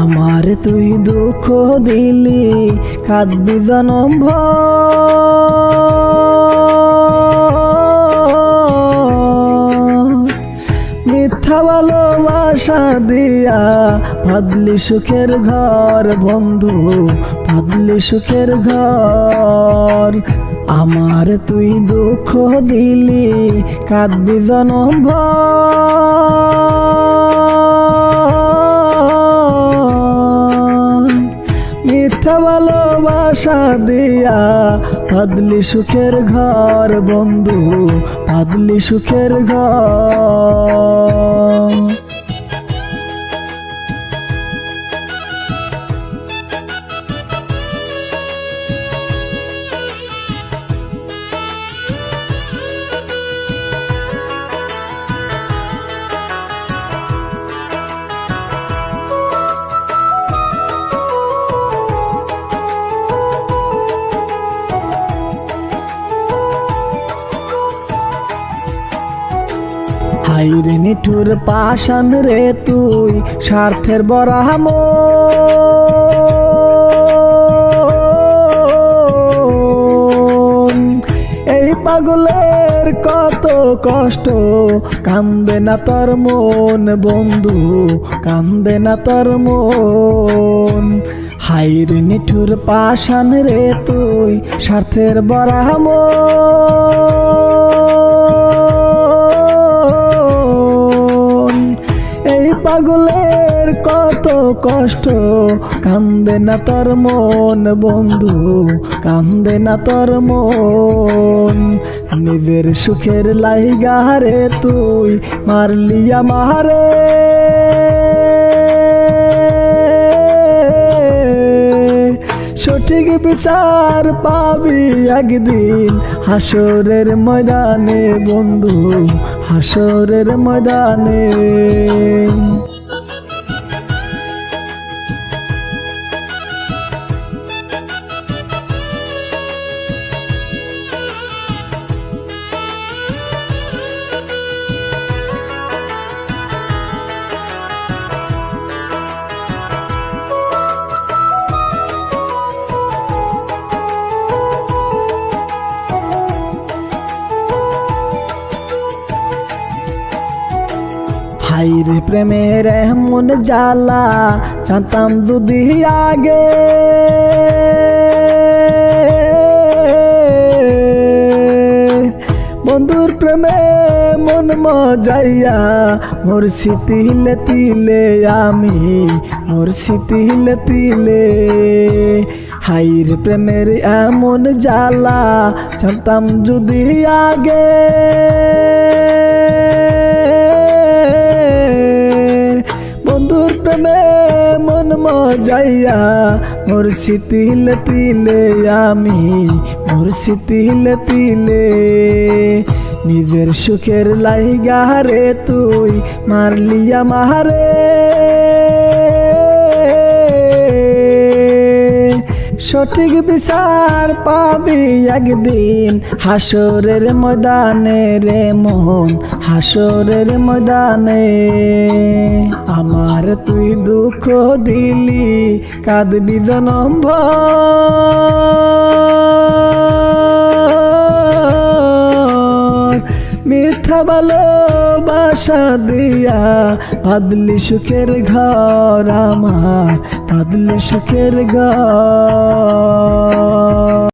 আমার তুই দুঃখ দিলি, কাঁদবি জনম। মিথ্যা ভালোবাসা দিয়া ভাবলি সুখের ঘর বন্ধু, ভাবলি সুখের ঘর আমার তুই দুঃখ দিলি, কাঁদবি জনম ভর। ভালোবাসা দিয়া আদলি সুখের ঘর বন্ধু আদলি সুখের ঘর। হাইরে নিঠুর পাশান রে তুই, স্বার্থের বরাহাম এই পাগলের কত কষ্ট, কান্দে না তোর মন বন্ধু, কান্দে না তোর মন। হাইরে নিঠুর পাশান রে তুই, স্বার্থের বরাহাম পাগলের কত কষ্ট। কান্দে না তোর মন, বন্ধু, কান্দে না তোর মন। নিজের সুখের লাইগারে তুই মারলিয়া মারে সঠিক বিচার পাবি একদিন। হাসরের ময়দানে বন্ধু হাসরের ময়দানে। হাইরে প্রেমের এমন জ্বালা, জানতাম যদি আগে। বন্ধুর প্রেমে মন মজাইয়া, মোর স্মৃতিলে তিলে আমি, মোর স্মৃতিলে তিলে হাইর প্রেমের এমন জ্বালা, জানতাম যদি আগে। মন মজাইয়া মোর স্মৃতিল তিলে আমি মোর স্মৃতিল তিলে। নিজের সুখের লাইগারে তুই মারলিয়া মারে সঠিক বিচার পাবি একদিন হাসরের ময়দানে রে মোহন হাসরের ময়দানে আমার তুই দুঃখ দিলি, কাঁদবি জনম ভর। মিথ্যা ভালোবাসা দিয়া আদলি সুখের ঘর আমার আদলি সুখের ঘর।